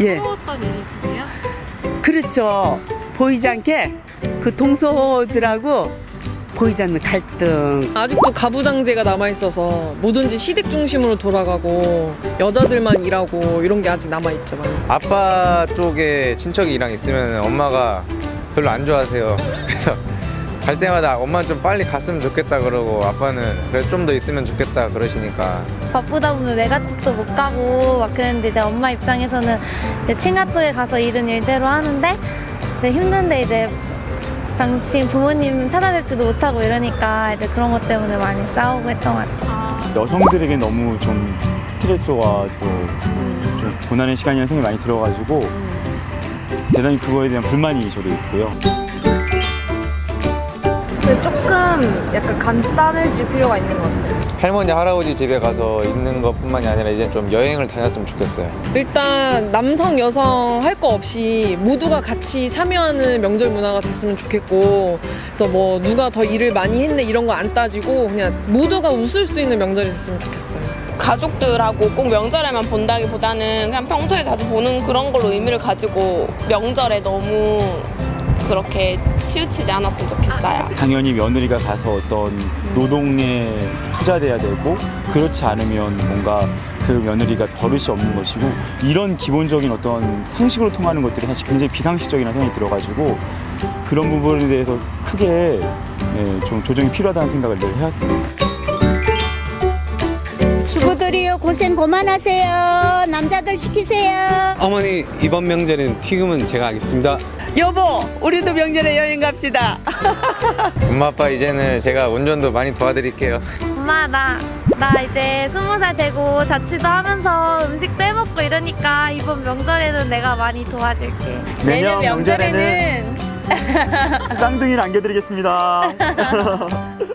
예. 무서웠던 일 있으세요? 그렇죠. 보이지 않게 그 동서들하고 보이지 않는 갈등. 아직도 가부장제가 남아 있어서 뭐든지 시댁 중심으로 돌아가고 여자들만 일하고 이런 게 아직 남아 있죠 많이. 아빠 쪽에 친척이랑 있으면 엄마가 별로 안 좋아하세요. 그래서 갈 때마다 엄마 좀 빨리 갔으면 좋겠다 그러고 아빠는 그래 좀 더 있으면 좋겠다 그러시니까 바쁘다 보면 외갓집도 못 가고 막 그랬는데 이제 엄마 입장에서는 이제 친가 쪽에 가서 일은 일대로 하는데 이제 힘든데 이제 당신 부모님 찾아뵙지도 못하고 이러니까 이제 그런 것 때문에 많이 싸우고 했던 것 같아요. 여성들에게 너무 좀 스트레스와 또좀 고난의 시간이 생각이 많이 들어가지고 대단히 그거에 대한 불만이 저도 있고요. 근데 조금 약간 간단해질 필요가 있는 것 같아요. 할머니 할아버지 집에 가서 있는 것뿐만이 아니라 이제 좀 여행을 다녔으면 좋겠어요. 일단 남성 여성 할 거 없이 모두가 같이 참여하는 명절 문화가 됐으면 좋겠고 그래서 뭐 누가 더 일을 많이 했네 이런 거 안 따지고 그냥 모두가 웃을 수 있는 명절이 됐으면 좋겠어요. 가족들하고 꼭 명절에만 본다기보다는 그냥 평소에 자주 보는 그런 걸로 의미를 가지고 명절에 너무 그렇게 치우치지 않았으면 좋겠어요. 당연히 며느리가 가서 어떤 노동에 투자돼야 되고 그렇지 않으면 뭔가 그 며느리가 버릇이 없는 것이고 이런 기본적인 어떤 상식으로 통하는 것들이 사실 굉장히 비상식적이라는 생각이 들어가지고 그런 부분에 대해서 크게 예, 좀 조정이 필요하다는 생각을 늘 해왔습니다. 주부들이요 고생 그만하세요. 남자들 시키세요. 어머니 이번 명절엔 튀김은 제가 하겠습니다. 여보, 우리도 명절에 여행 갑시다. 엄마 아빠 이제는 제가 운전도 많이 도와드릴게요. 엄마 나, 나 이제 스무 살 되고 자취도 하면서 음식도 해먹고 이러니까 이번 명절에는 내가 많이 도와줄게. 내년 명절에는 쌍둥이를 안겨드리겠습니다.